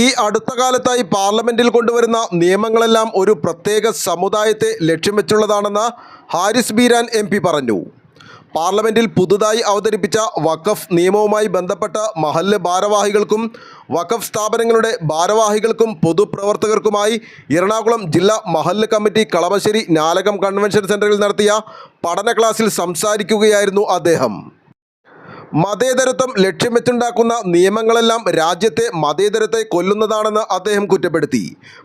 ഈ അടുത്ത കാലത്തായി പാർലമെന്റിൽ കൊണ്ടുവരുന്ന നിയമങ്ങളെല്ലാം ഒരു പ്രത്യേക സമുദായത്തെ ലക്ഷ്യം വെച്ചുള്ളതാണെന്ന് ഹാരിസ് ബീരാൻ എം പറഞ്ഞു. പാർലമെന്റിൽ പുതുതായി അവതരിപ്പിച്ച വഖഫ് നിയമവുമായി ബന്ധപ്പെട്ട മഹല്ല് ഭാരവാഹികൾക്കും വഖഫ് സ്ഥാപനങ്ങളുടെ ഭാരവാഹികൾക്കും പൊതുപ്രവർത്തകർക്കുമായി എറണാകുളം ജില്ലാ മഹല്ല് കമ്മിറ്റി കളമശ്ശേരി നാലകം കൺവെൻഷൻ സെന്ററിൽ നടത്തിയ പഠന ക്ലാസ്സിൽ സംസാരിക്കുകയായിരുന്നു അദ്ദേഹം. മതേതരത്വം ലക്ഷ്യം വെച്ചുണ്ടാക്കുന്ന നിയമങ്ങളെല്ലാം രാജ്യത്തെ മതേതരത്തെ കൊല്ലുന്നതാണെന്ന് അദ്ദേഹം കുറ്റപ്പെടുത്തി.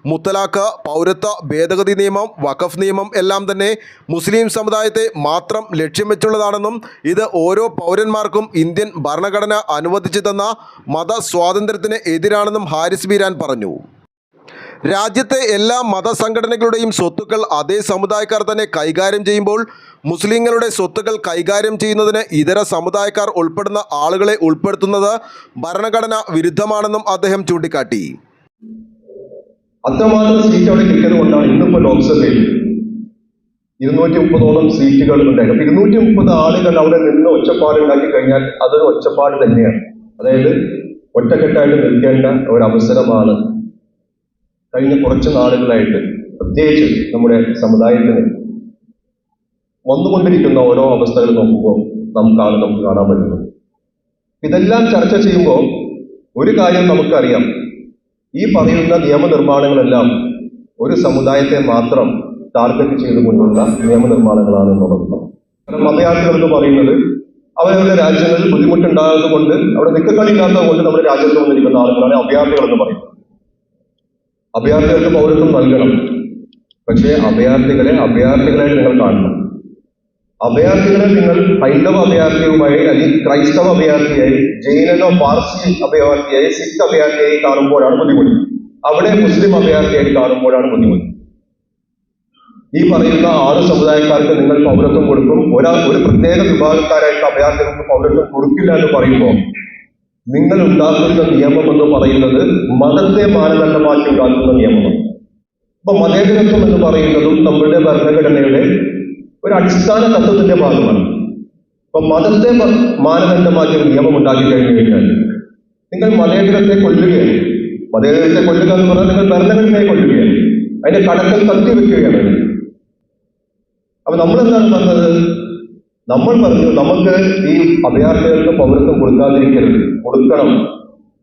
മുത്തലാഖ് പൗരത്വ ഭേദഗതി നിയമം വഖഫ് നിയമം എല്ലാം തന്നെ മുസ്ലിം സമുദായത്തെ മാത്രം ലക്ഷ്യം വെച്ചുള്ളതാണെന്നും ഇത് ഓരോ പൗരന്മാർക്കും ഇന്ത്യൻ ഭരണഘടന അനുവദിച്ചു തന്ന മതസ്വാതന്ത്ര്യത്തിന് എതിരാണെന്നും ഹാരിസ് ബീരാൻ പറഞ്ഞു. രാജ്യത്തെ എല്ലാ മതസംഘടനകളുടെയും സ്വത്തുക്കൾ അതേ സമുദായക്കാർ തന്നെ കൈകാര്യം ചെയ്യുമ്പോൾ മുസ്ലിങ്ങളുടെ സ്വത്തുക്കൾ കൈകാര്യം ചെയ്യുന്നതിന് ഇതര സമുദായക്കാർ ഉൾപ്പെടുന്ന ആളുകളെ ഉൾപ്പെടുത്തുന്നത് ഭരണഘടന വിരുദ്ധമാണെന്നും അദ്ദേഹം ചൂണ്ടിക്കാട്ടി. അത്രമാത്രം സീറ്റ് അവിടെ കിട്ടിയത് കൊണ്ടാണ് ലോക്സഭയിൽ ഇരുന്നൂറ്റി മുപ്പതോളം സീറ്റുകൾ ഉണ്ടായിരുന്നു അപ്പൊ ഇരുന്നൂറ്റി മുപ്പത് ആളുകൾ അവിടെ നിന്ന് ഒച്ചപ്പാട് ഉണ്ടാക്കി കഴിഞ്ഞാൽ അതൊരു ഒച്ചപ്പാട് തന്നെയാണ്. അതായത് ഒറ്റക്കെട്ടായിട്ട് നിൽക്കേണ്ട ഒരു അവസരമാണ് കഴിഞ്ഞ കുറച്ച് നാളുകളായിട്ട് പ്രത്യേകിച്ച് നമ്മുടെ സമുദായത്തിന് വന്നുകൊണ്ടിരിക്കുന്ന ഓരോ അവസ്ഥകൾ നോക്കുമ്പോൾ നമുക്കാണ് നമുക്ക് കാണാൻ പറ്റുന്നത്. ഇതെല്ലാം ചർച്ച ചെയ്യുമ്പോൾ ഒരു കാര്യം നമുക്കറിയാം. ഈ പറയുന്ന നിയമനിർമ്മാണങ്ങളെല്ലാം ഒരു സമുദായത്തെ മാത്രം ടാർഗറ്റ് ചെയ്തുകൊണ്ടുള്ള നിയമനിർമ്മാണങ്ങളാണ് എന്നുള്ളത്. മതയാത്രികൾക്ക് പറയുന്നത് അവരവരുടെ രാജ്യങ്ങളിൽ ബുദ്ധിമുട്ടുണ്ടാകുന്നത് കൊണ്ട് അവിടെ നിക്കക്കളിയില്ലാത്തത് കൊണ്ട് നമ്മുടെ രാജ്യത്ത് വന്നിരിക്കുന്ന ആളുകളാണ് അഭയാർത്ഥികൾ എന്ന് പറയുന്നത്. അഭയാർത്ഥികൾക്ക് പൗരത്വം നൽകണം. പക്ഷേ അഭയാർത്ഥികളെ അഭയാർത്ഥികളായിട്ട് നിങ്ങൾ കാണണം. അഭയാർത്ഥികളെ നിങ്ങൾ ഹൈന്ദവ അഭയാർത്ഥിയുമായി അല്ലെങ്കിൽ ക്രൈസ്തവ അഭയാർത്ഥിയായി ജൈനനോ പാർസി അഭയാർത്ഥിയായി സിഖ് അഭയാർത്ഥിയായി കാണുമ്പോഴാണ് ബുദ്ധിമുട്ട്. അവിടെ മുസ്ലിം അഭയാർത്ഥിയായി കാണുമ്പോഴാണ് ബുദ്ധിമുട്ട്. ഈ പറയുന്ന ആറ് സമുദായക്കാർക്ക് നിങ്ങൾ പൗരത്വം കൊടുക്കും. ഒരാൾ ഒരു പ്രത്യേക വിഭാഗക്കാരായിട്ട് അഭയാർത്ഥികൾക്ക് പൗരത്വം കൊടുക്കില്ല എന്ന് പറയുമ്പോൾ നിങ്ങൾ ഉണ്ടാക്കുന്ന നിയമം എന്ന് പറയുന്നത് മതത്തെ മാനദണ്ഡമാക്കി ഉണ്ടാക്കുന്ന നിയമമാണ്. അപ്പൊ മതേതരത്വം എന്ന് പറയുന്നതും നമ്മുടെ ഭരണഘടനയുടെ ഒരു അടിസ്ഥാന തത്വത്തിന്റെ ഭാഗമാണ്. അപ്പൊ മതത്തെ മാനദണ്ഡമാക്കി ഒരു നിയമം ഉണ്ടാക്കി കഴിഞ്ഞു കഴിഞ്ഞാൽ നിങ്ങൾ മതേതരത്തെ കൊല്ലുകയാണ്. മതേതരത്തെ കൊല്ലുക എന്ന് പറഞ്ഞാൽ നിങ്ങൾ ഭരണഘടനയെ കൊല്ലുകയാണ്. അതിന്റെ കടക്കൽ തത്തി വെക്കുകയാണ് അപ്പൊ നമ്മൾ എന്താണ് പറഞ്ഞത്? നമ്മൾ പറഞ്ഞു നമുക്ക് ഈ അഭയാർത്ഥികൾക്ക് പൗരത്വം കൊടുക്കാതിരിക്കരുത് കൊടുക്കണം.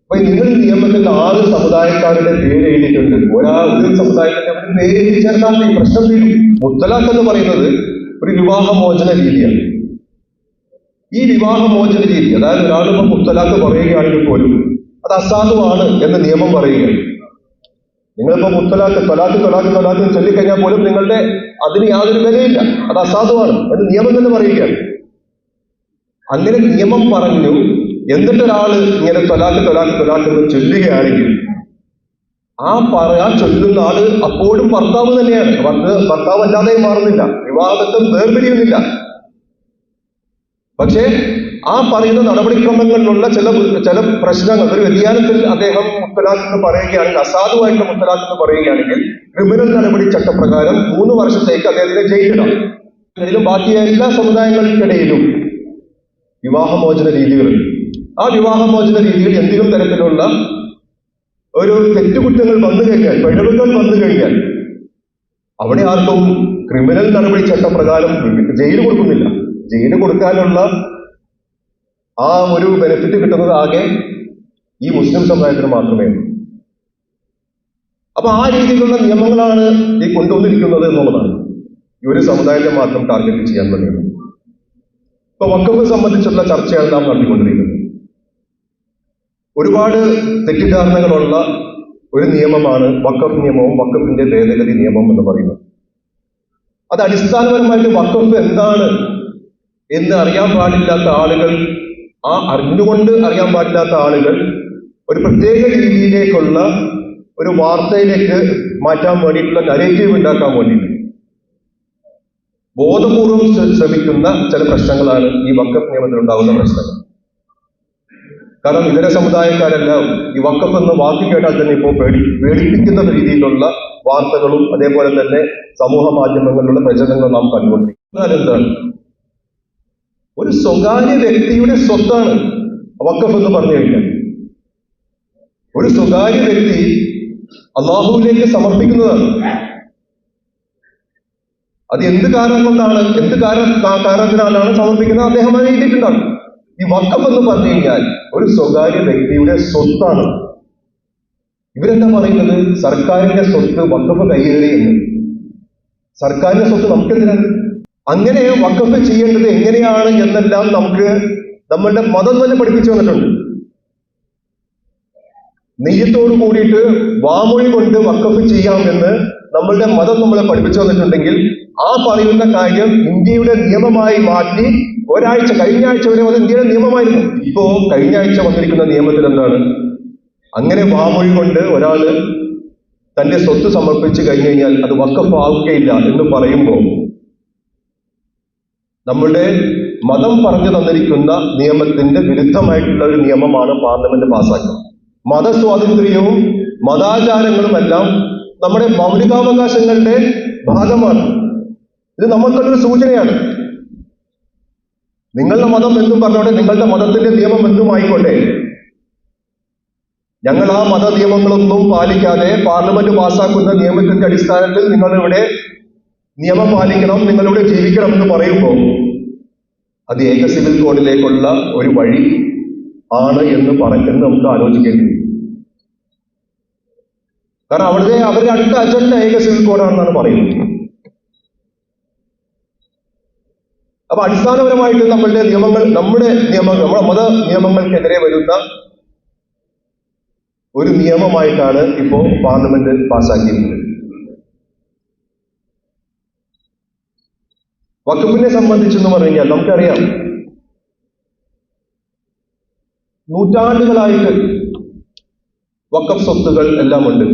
അപ്പൊ നിങ്ങൾ നിയമത്തിൽ ആറ് സമുദായക്കാരുടെ പേര് എഴുതിയിട്ടുണ്ട്. ഒരാ ഒരു സമുദായത്തിന്റെ പേര് ചേർന്നാൽ ഈ പ്രശ്നം തീരും മുത്തലാഖ് എന്ന് പറയുന്നത് ഒരു വിവാഹമോചന രീതിയാണ്. ഈ വിവാഹമോചന രീതി അതായത് ഒരാളിപ്പോ മുത്തലാഖ് പറയുകയാണെങ്കിൽ പോലും അത് അസാധുവാണ് എന്ന് നിയമം പറയുകയാണ്. നിങ്ങളിപ്പോ മുത്തലാക്ക് തൊലാത്തി തൊലാത്തി തൊലാത്തി ചൊല്ലിക്കഴിഞ്ഞാൽ പോലും നിങ്ങളുടെ അതിന് യാതൊരു വിലയില്ല. അത് അസാധുവാണ്. എന്ന് നിയമം തന്നെ പറയുകയാണ്. അങ്ങനെ നിയമം പറഞ്ഞു എന്നിട്ടൊരാൾ ഇങ്ങനെ തൊലാത്തി തൊലാത്തി തൊലാത്തി എന്ന് ചൊല്ലുകയാണെങ്കിൽ ആ പറയാൻ ചൊല്ലുന്ന ആൾ അപ്പോഴും ഭർത്താവ് തന്നെയാണ്. ഭർത്ത- ഭർത്താവ് അല്ലാതെയും മാറുന്നില്ല. വിവാഹബന്ധം വേർപിരിയുന്നില്ല. പക്ഷേ ആ പറയുന്ന നടപടിക്രമങ്ങളിലുള്ള ചില ചില പ്രശ്നങ്ങൾ ഒരു വ്യതിയാനത്തിൽ അദ്ദേഹം മുത്തലാഖ് എന്ന് പറയുകയാണെങ്കിൽ അസാധുവായിട്ടുള്ള മുത്തലാഖ് എന്ന് പറയുകയാണെങ്കിൽ ക്രിമിനൽ നടപടി ചട്ടപ്രകാരം മൂന്ന് വർഷത്തേക്ക് അദ്ദേഹത്തെ ജയിലിടാം അതിലും ബാക്കി എല്ലാ സമുദായങ്ങൾക്കിടയിലും വിവാഹമോചന രീതികൾ ആ വിവാഹമോചന രീതിയിൽ എന്തെങ്കിലും തരത്തിലുള്ള ഒരു തെറ്റുകുറ്റങ്ങൾ വന്നു കഴിഞ്ഞാൽ പിഴവുകൾ വന്നു കഴിഞ്ഞാൽ അവിടെ ആർക്കും ക്രിമിനൽ നടപടി ചട്ടപ്രകാരം ജയിൽ കൊടുക്കുന്നില്ല. ജയിൽ കൊടുക്കാനുള്ള ആ ഒരു ബെനിഫിറ്റ് കിട്ടുന്നത് ആകെ ഈ മുസ്ലിം സമുദായത്തിന് മാത്രമേ ഉള്ളൂ. അപ്പൊ ആ രീതിയിലുള്ള നിയമങ്ങളാണ് ഈ കൊണ്ടുവന്നിരിക്കുന്നത് എന്നുള്ളതാണ്. ഈ ഒരു സമുദായത്തെ മാത്രം ടാർഗറ്റ് ചെയ്യാൻ തുടങ്ങിയത് ഇപ്പൊ വക്കഫ് സംബന്ധിച്ചുള്ള ചർച്ചയാണ് നാം നടത്തിക്കൊണ്ടിരിക്കുന്നത്. ഒരുപാട് തെറ്റിദ്ധാരണകളുള്ള ഒരു നിയമമാണ് വക്കഫ് നിയമവും വക്കഫിന്റെ ഭേദഗതി നിയമം എന്ന് പറയുന്നത്. അത് അടിസ്ഥാനപരമായിട്ട് വക്കഫ് എന്താണ് എന്ന് അറിയാൻ പാടില്ലാത്ത ആളുകൾ ആ അറിഞ്ഞുകൊണ്ട് അറിയാൻ പാടില്ലാത്ത ആളുകൾ ഒരു പ്രത്യേക രീതിയിലേക്കുള്ള ഒരു വാർത്തയിലേക്ക് മാറ്റാൻ വേണ്ടിയിട്ടുള്ള നരേറ്റീവ് ഉണ്ടാക്കാൻ വേണ്ടിയിട്ട് ബോധപൂർവം ശ്ര- ശ്രമിക്കുന്ന ചില പ്രശ്നങ്ങളാണ് ഈ വക്കഫ് നിയമത്തിൽ ഉണ്ടാകുന്ന പ്രശ്നങ്ങൾ. കാരണം ഇതര സമുദായക്കാരെല്ലാം ഈ വക്കഫ് എന്ന് വാക്ക് കേട്ടാൽ തന്നെ ഇപ്പോൾ പേടി പേടിപ്പിക്കുന്ന രീതിയിലുള്ള വാർത്തകളും അതേപോലെ തന്നെ സമൂഹ മാധ്യമങ്ങളിലുള്ള പ്രചരണങ്ങളും നാം കണ്ടുകൊണ്ടിരിക്കും എന്നാൽ എന്താണ്? ഒരു സ്വകാര്യ വ്യക്തിയുടെ സ്വത്താണ് വക്കഫ് എന്ന് പറഞ്ഞു കഴിഞ്ഞാൽ. ഒരു സ്വകാര്യ വ്യക്തി അള്ളാഹുവിലേക്ക് സമർപ്പിക്കുന്നതാണ്. അത് എന്ത് കാരണം കൊണ്ടാണ് എന്ത് കാരണം കാരണത്തിനാണ് സമർപ്പിക്കുന്നത് അദ്ദേഹം അത് ഈ വക്കഫ് എന്ന് പറഞ്ഞു കഴിഞ്ഞാൽ ഒരു സ്വകാര്യ വ്യക്തിയുടെ സ്വത്താണ്. ഇവരെന്താ പറയുന്നത്? സർക്കാരിന്റെ സ്വത്ത് വക്കഫ് കൈയേറി സർക്കാരിന്റെ സ്വത്ത് നമുക്കെന്തിനാണ്? അങ്ങനെ വക്കഫ് ചെയ്യേണ്ടത് എങ്ങനെയാണ് എന്നെല്ലാം നമുക്ക് നമ്മളുടെ മതം തന്നെ പഠിപ്പിച്ചു വന്നിട്ടുണ്ട് നെയ്യത്തോട് കൂടിയിട്ട് വാമൊഴി കൊണ്ട് വക്കഫ് ചെയ്യാമെന്ന് നമ്മളുടെ മതം നമ്മളെ പഠിപ്പിച്ചു വന്നിട്ടുണ്ടെങ്കിൽ ആ പറയുന്ന കാര്യം ഇന്ത്യയുടെ നിയമമായി മാറ്റി ഒരാഴ്ച കഴിഞ്ഞ ആഴ്ച വരെ അത് ഇന്ത്യയുടെ നിയമമായിരുന്നു. ഇപ്പോ കഴിഞ്ഞ ആഴ്ച വന്നിരിക്കുന്ന നിയമത്തിൽ എന്താണ്? അങ്ങനെ വാമൊഴി കൊണ്ട് ഒരാൾ തന്റെ സ്വത്ത് സമർപ്പിച്ചു കഴിഞ്ഞു കഴിഞ്ഞാൽ അത് വക്കഫ് ആവുകയില്ല എന്ന് പറയുമ്പോൾ നമ്മുടെ മതം പറഞ്ഞു തന്നിരിക്കുന്ന നിയമത്തിന്റെ വിരുദ്ധമായിട്ടുള്ള ഒരു നിയമമാണ് പാർലമെന്റ് പാസാക്കുന്നത് മതസ്വാതന്ത്ര്യവും മതാചാരങ്ങളുമെല്ലാം നമ്മുടെ മൗലികാവകാശങ്ങളുടെ ഭാഗമാണ്. ഇത് നമുക്കുള്ളൊരു സൂചനയാണ്. നിങ്ങളുടെ മതം എന്തും പറഞ്ഞോട്ടെ നിങ്ങളുടെ മതത്തിന്റെ നിയമം എന്തും ആയിക്കോട്ടെ. ഞങ്ങൾ ആ മത നിയമങ്ങളൊന്നും പാലിക്കാതെ പാർലമെന്റ് പാസ്സാക്കുന്ന നിയമത്തിന്റെ അടിസ്ഥാനത്തിൽ നിങ്ങളിവിടെ നിയമം പാലിക്കണം നിങ്ങളിവിടെ ജീവിക്കണം എന്ന് പറയുമ്പോൾ അത് ഏക സിവിൽ കോഡിലേക്കുള്ള ഒരു വഴി ആണ് എന്ന് പറഞ്ഞെന്ന് നമുക്ക് ആലോചിക്കേണ്ടി കാരണം അവിടുത്തെ അവരുടെ അടുത്ത അജണ്ട ഏക സിവിൽ കോഡാണെന്നാണ് പറയുന്നത്. അപ്പൊ അടിസ്ഥാനപരമായിട്ട് നമ്മളുടെ നിയമങ്ങൾ നമ്മുടെ നിയമങ്ങൾ നമ്മുടെ മത നിയമങ്ങൾക്കെതിരെ വരുന്ന ഒരു നിയമമായിട്ടാണ് ഇപ്പോ പാർലമെന്റ് പാസ്സാക്കിയിരിക്കുന്നത്. വഖഫിനെ സംബന്ധിച്ചെന്ന് പറഞ്ഞു കഴിഞ്ഞാൽ നമുക്കറിയാം നൂറ്റാണ്ടുകളായിട്ട് വഖഫ് സ്വത്തുകൾ എല്ലാം ഉണ്ട്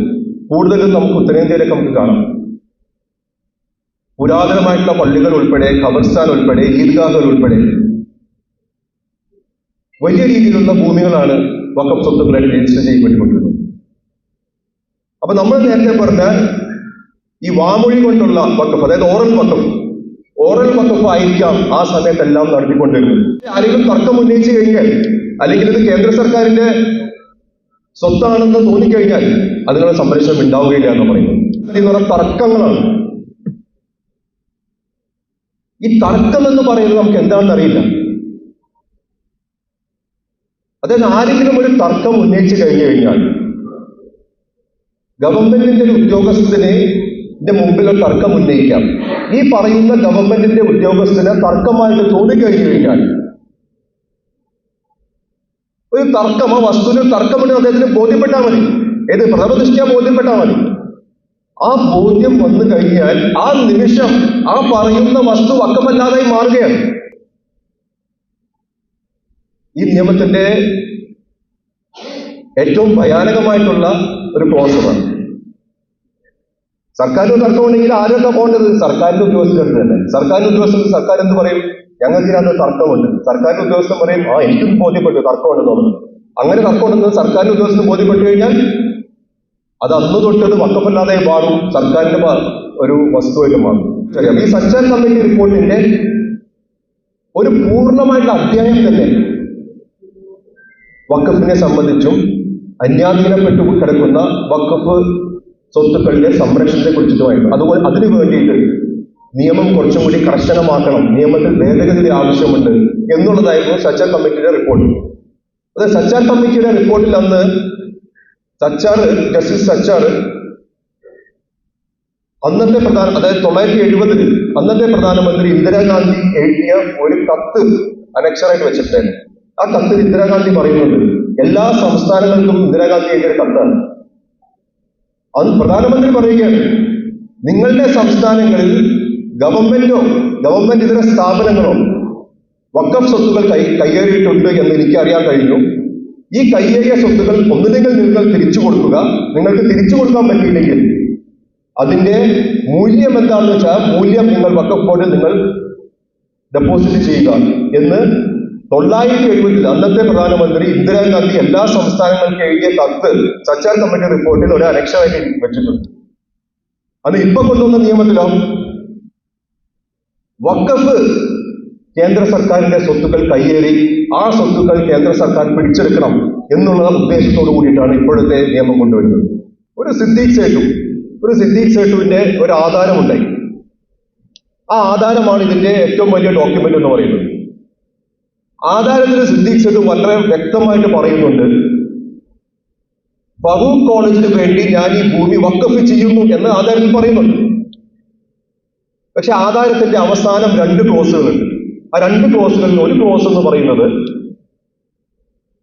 കൂടുതലും നമുക്ക് ഉത്തരേന്ത്യയിലൊക്കെ നമുക്ക് കാണാം. പുരാതനമായിട്ടുള്ള പള്ളികൾ ഉൾപ്പെടെ ഖബർസ്ഥാൻ ഉൾപ്പെടെ ഈദ്ഗാഹുകൾ ഉൾപ്പെടെ വലിയ രീതിയിലുള്ള ഭൂമികളാണ് വഖഫ് സ്വത്തുക്കളായിട്ട് രജിസ്റ്റർ ചെയ്യപ്പെട്ടുകൊണ്ടിരുന്നത്. അപ്പൊ നമ്മൾ നേരത്തെ പറഞ്ഞ ഈ വാമൊഴി കൊണ്ടുള്ള വക്കഫ് അതായത് ഓറൽ വക്കഫ് ഓറൽ വക്കഫ് ആയിരിക്കാം ആ സമയത്തെല്ലാം നടത്തിക്കൊണ്ടിരുന്നത്. ആരെങ്കിലും തർക്കം ഉന്നയിച്ചു കഴിഞ്ഞാൽ അല്ലെങ്കിൽ ഇത് കേന്ദ്ര സർക്കാരിന്റെ സ്വത്താണെന്ന് തോന്നിക്കഴിഞ്ഞാൽ അതിനുള്ള സംരക്ഷണം ഉണ്ടാവുകയില്ല എന്ന് പറയുന്നു. തർക്കങ്ങളാണ്. ഈ തർക്കം എന്ന് പറയുന്നത് നമുക്ക് എന്താണെന്ന് അറിയില്ല. അതായത് ആരെങ്കിലും ഒരു തർക്കം ഉന്നയിച്ചു കഴിഞ്ഞു കഴിഞ്ഞാൽ ഗവൺമെന്റിന്റെ ഒരു ഉദ്യോഗസ്ഥനെ ഇതിന്റെ മുമ്പിൽ ഒരു തർക്കം ഉന്നയിക്കാം. ഈ പറയുന്ന ഗവൺമെന്റിന്റെ ഉദ്യോഗസ്ഥന് തർക്കമായിട്ട് തോന്നിക്കഴിഞ്ഞു കഴിഞ്ഞാൽ ഒരു തർക്കം ആ വസ്തുവിന് തർക്കമുണ്ട് അദ്ദേഹത്തിന് ബോധ്യപ്പെട്ടാൽ മതി. ഏത് പ്രഥമദൃഷ്ടിയാ ബോധ്യപ്പെട്ടാൽ മതി. ആ ബോധ്യം വന്നു കഴിഞ്ഞാൽ ആ നിമിഷം ആ പറയുന്ന വസ്തു വക്കമല്ലാതായി മാറുകയാണ്. ഈ നിയമത്തിന്റെ ഏറ്റവും ഭയാനകമായിട്ടുള്ള ഒരു ക്ലോസറാണ്. സർക്കാരിന് തർക്കമുണ്ടെങ്കിൽ ആരൊക്കെ പോകേണ്ടത്? സർക്കാരിന്റെ ഉദ്യോഗസ്ഥർ തന്നെ. സർക്കാരിന്റെ ഉദ്യോഗസ്ഥർ സർക്കാർ എന്ത് പറയും? ഞങ്ങൾക്ക് ഇതിനകത്ത് തർക്കമുണ്ട്. സർക്കാരിന്റെ ഉദ്യോഗസ്ഥൻ പറയും ആ എനിക്കും ബോധ്യപ്പെട്ടു തർക്കമുണ്ടെന്നുള്ളത് അങ്ങനെ തർക്കമുണ്ടെന്ന് സർക്കാരിന്റെ ഉദ്യോഗസ്ഥന് ബോധ്യപ്പെട്ടു കഴിഞ്ഞാൽ അത് അന്ന് തൊട്ടത് വക്കപ്പല്ലാതെ മാറും. സർക്കാരിന്റെ ഒരു വസ്തുവായിട്ട് മാറും. ശരി ഈ സച്ചൻ കമ്മിറ്റി റിപ്പോർട്ടിന്റെ ഒരു പൂർണമായിട്ടുള്ള അധ്യായം തന്നെ വക്കഫിനെ സംബന്ധിച്ചും അന്യാധീനപ്പെട്ടു കിടക്കുന്ന വക്കഫ് സ്വത്തുക്കളുടെ സംരക്ഷണത്തെ കുറിച്ചിട്ടുമായിട്ട് അതുപോലെ അതിനു വേണ്ടിയിട്ട് നിയമം കുറച്ചും കൂടി കർശനമാക്കണം. നിയമത്തിൽ ഭേദഗതി ആവശ്യമുണ്ട് എന്നുള്ളതായിരുന്നു സച്ചാർ കമ്മിറ്റിയുടെ റിപ്പോർട്ട് അത് സച്ചാർ കമ്മിറ്റിയുടെ റിപ്പോർട്ടിൽ അന്ന് സച്ചാർ ജസ്റ്റിസ് സച്ചാർ അന്നത്തെ പ്രധാന അതായത് തൊള്ളായിരത്തി എഴുപതിൽ അന്നത്തെ പ്രധാനമന്ത്രി ഇന്ദിരാഗാന്ധി എഴുതിയ ഒരു കത്ത് അനക്ഷരായിട്ട് വെച്ചിട്ടുണ്ടായിരുന്നു. ആ കത്തിൽ ഇന്ദിരാഗാന്ധി പറയുന്നുണ്ട് എല്ലാ സംസ്ഥാനങ്ങൾക്കും ഇന്ദിരാഗാന്ധി എഴുതിയ കത്താണ്. അന്ന് പ്രധാനമന്ത്രി പറയുകയാണ്. നിങ്ങളുടെ സംസ്ഥാനങ്ങളിൽ ഗവൺമെന്റോ ഗവൺമെന്റ് ഇതര സ്ഥാപനങ്ങളോ വക്കം സ്വത്തുകൾ കൈ കൈയേറിയിട്ടുണ്ട് എന്ന് എനിക്ക് അറിയാൻ കഴിഞ്ഞു. ഈ കൈയേറിയ സ്വത്തുക്കൾ ഒന്നുകിൽ നിങ്ങൾ തിരിച്ചു കൊടുക്കുക. നിങ്ങൾക്ക് തിരിച്ചു കൊടുക്കാൻ പറ്റിയില്ലെങ്കിൽ അതിന്റെ മൂല്യം എന്താണെന്ന് വെച്ചാൽ മൂല്യം നിങ്ങൾ വക്കഫ് ബോർഡിൽ നിങ്ങൾ ഡെപ്പോസിറ്റ് ചെയ്യുക എന്ന് തൊള്ളായിരത്തി എഴുപതിൽ അന്നത്തെ പ്രധാനമന്ത്രി ഇന്ദിരാഗാന്ധി എല്ലാ സംസ്ഥാനങ്ങൾക്കും എഴുതിയ കത്ത് സച്ചാർ കമ്മിറ്റി റിപ്പോർട്ടിൽ ഒരു അനക്ഷരായിട്ട് വെച്ചിട്ടുണ്ട്. അത് ഇപ്പൊ കൊണ്ടുവന്ന നിയമത്തിലോ? വക്കഫ് കേന്ദ്ര സർക്കാരിന്റെ സ്വത്തുക്കൾ കയ്യേറി ആ സ്വത്തുക്കൾ കേന്ദ്ര സർക്കാർ പിടിച്ചെടുക്കണം എന്നുള്ള ഉദ്ദേശത്തോടു കൂടിയിട്ടാണ് ഇപ്പോഴത്തെ നിയമം കൊണ്ടുവരുന്നത്. ഒരു സിദ്ദീഖ് സേട്ടു ഒരു സിദ്ദീഖ് സേട്ടുവിന്റെ ഒരു ആധാരമുണ്ടായി. ആ ആധാരമാണ് ഇതിന്റെ ഏറ്റവും വലിയ ഡോക്യുമെന്റ് എന്ന് പറയുന്നത്. ആധാരത്തിൽ സിദ്ദീഖ് വളരെ വ്യക്തമായിട്ട് പറയുന്നുണ്ട്. ബഹു കോളേജിന് വേണ്ടി ഞാൻ ഈ ഭൂമി വക്കഫ് ചെയ്യുന്നു എന്ന് ആധാരത്തിൽ പറയുന്നുണ്ട്. പക്ഷെ ആധാരത്തിന്റെ അവസാനം രണ്ട് ക്ലോസുകളുണ്ട്. ആ രണ്ട് ക്ലോസുകളിൽ ഒരു ക്ലോസ് എന്ന് പറയുന്നത്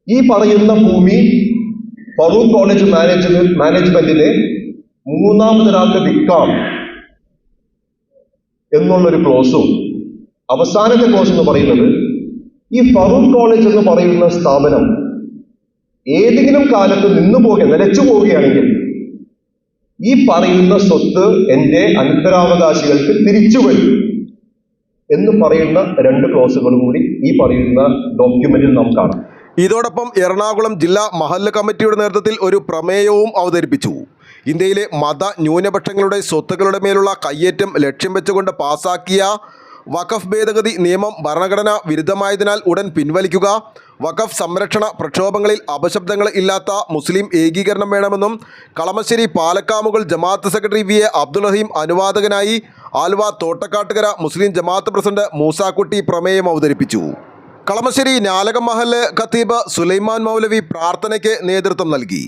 ഈ പറയുന്ന ഭൂമി ഫറൂഖ് കോളേജ് മാനേജ്മെന്റ് മാനേജ്മെന്റിന് മൂന്നാമതൊരാൾക്ക് വിൽക്കാം എന്നുള്ളൊരു ക്ലോസും അവസാനത്തെ ക്ലോസ് എന്ന് പറയുന്നത് ഈ ഫറൂഖ് കോളേജ് എന്ന് പറയുന്ന സ്ഥാപനം ഏതെങ്കിലും കാലത്ത് നിന്നു പോകുക നിലച്ചു പോവുകയാണെങ്കിൽ ഈ പറയുന്ന സ്വത്ത് എന്റെ അനന്തരാവകാശികൾക്ക് തിരിച്ചു വരും എന്ന് പറയുന്ന രണ്ട് ക്ലോസുകളും കൂടി ഈ പറയുന്ന ഡോക്യുമെന്റിൽ നാം കാണാം. ഇതോടൊപ്പം എറണാകുളം ജില്ലാ മഹല്ല് കമ്മിറ്റിയുടെ നേതൃത്വത്തിൽ ഒരു പ്രമേയവും അവതരിപ്പിച്ചു. ഇന്ത്യയിലെ മത ന്യൂനപക്ഷങ്ങളുടെ സ്വത്തുക്കളുടെ മേലുള്ള കയ്യേറ്റം ലക്ഷ്യം വെച്ചുകൊണ്ട് പാസാക്കിയ വഖഫ് ഭേദഗതി നിയമം ഭരണഘടന വിരുദ്ധമായതിനാൽ ഉടൻ പിൻവലിക്കുക. വഖഫ് സംരക്ഷണ പ്രക്ഷോഭങ്ങളിൽ അപശബ്ദങ്ങൾ ഇല്ലാത്ത മുസ്ലിം ഏകീകരണം വേണമെന്നും കളമശ്ശേരി പാലക്കാമുകൾ ജമാഅത്ത് secretary V A Abdul Rahim അനുവാദകനായി Aluva Thottakkattukara മുസ്ലിം ജമാഅത്ത് പ്രസിഡന്റ് മൂസാക്കുട്ടി പ്രമേയം അവതരിപ്പിച്ചു. കളമശ്ശേരി നാലകം മഹൽ ഖത്തീബ് സുലൈമാൻ മൗലവി പ്രാർത്ഥനയ്ക്ക് നേതൃത്വം നൽകി.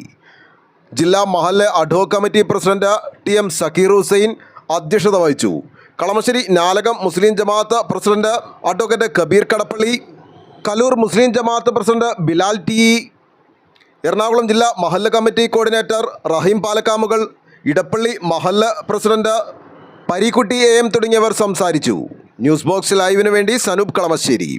ജില്ലാ മഹല്ല് ad hoc committee president T M Zakir Hussain അധ്യക്ഷത വഹിച്ചു. കളമശ്ശേരി നാലകം മുസ്ലിം ജമാഅത്ത് പ്രസിഡന്റ് അഡ്വക്കേറ്റ് കബീർ കടപ്പള്ളി കലൂർ മുസ്ലിം ജമാഅത്ത് പ്രസിഡന്റ് ബിലാൽ ടി. എറണാകുളം ജില്ലാ മഹല്ല് കമ്മിറ്റി കോർഡിനേറ്റർ റഹീം പാലക്കാമുകൾ ഇടപ്പള്ളി മഹല്ല് പ്രസിഡന്റ് പരീക്കുട്ടി എ എം തുടങ്ങിയവർ സംസാരിച്ചു. ന്യൂസ് ബോക്സ് ലൈവിന് വേണ്ടി സനൂപ് കളമശ്ശേരി.